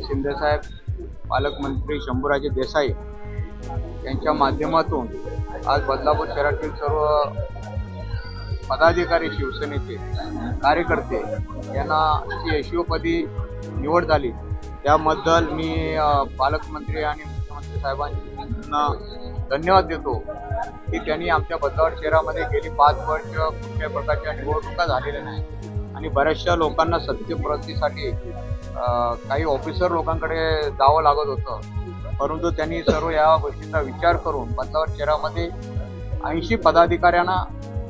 शिंदेसाहेब पालकमंत्री शंभूराजे देसाई यांच्या माध्यमातून आज बदलापूर शहरातील सर्व पदाधिकारी शिवसेनेचे कार्यकर्ते यांना जी यशोपदी निवड झाली. त्याबद्दल मी पालकमंत्री आणि मुख्यमंत्री साहेबांना धन्यवाद देतो की त्यांनी आमच्या बदलापूर शहरामध्ये गेली पाच वर्ष कुठल्याही प्रकारच्या निवडणुका झालेल्या नाही आणि बऱ्याचशा लोकांना सत्यप्रतीसाठी काही ऑफिसर लोकांकडे जावं लागत होतं. परंतु त्यांनी सर्व या गोष्टींचा विचार करून बदलापूर शहरामध्ये ऐंशी पदाधिकाऱ्यांना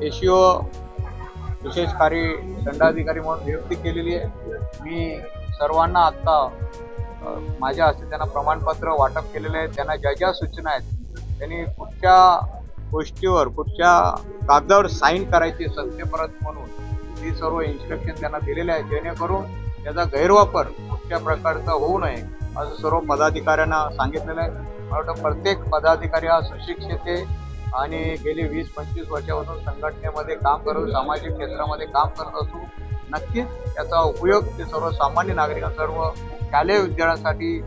एशिओ विशेष कार्य दंडाधिकारी म्हणून नियुक्ती केलेली आहे. मी सर्वांना आत्ता माझ्या हस्ते त्यांना प्रमाणपत्र वाटप केलेलं आहे. त्यांना ज्या ज्या सूचना आहेत त्यांनी कुठच्या गोष्टीवर कुठच्या कागदावर साईन करायची सत्यपरत म्हणून ती सर्व इन्स्ट्रक्शन त्यांना दिलेले आहे जेणेकरून त्याचा गैरवापर कुठल्या प्रकारचा होऊ नये असं सर्व पदाधिकाऱ्यांना सांगितलेलं आहे. मला वाटतं प्रत्येक पदाधिकारी हा सुशिक्षित आहे आणि गेली वीस पंचवीस वर्षापासून संघटनेमध्ये काम करून सामाजिक क्षेत्रामध्ये काम करत असू नक्कीच त्याचा उपयोग ते सर्वसामान्य नागरिक सर्व शालेय विद्यार्थ्यांसाठी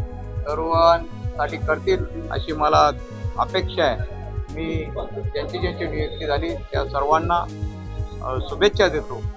सर्वांसाठी करतील अशी मला अपेक्षा आहे. मी ज्यांची ज्यांची नियुक्ती झाली त्या सर्वांना शुभेच्छा देतो.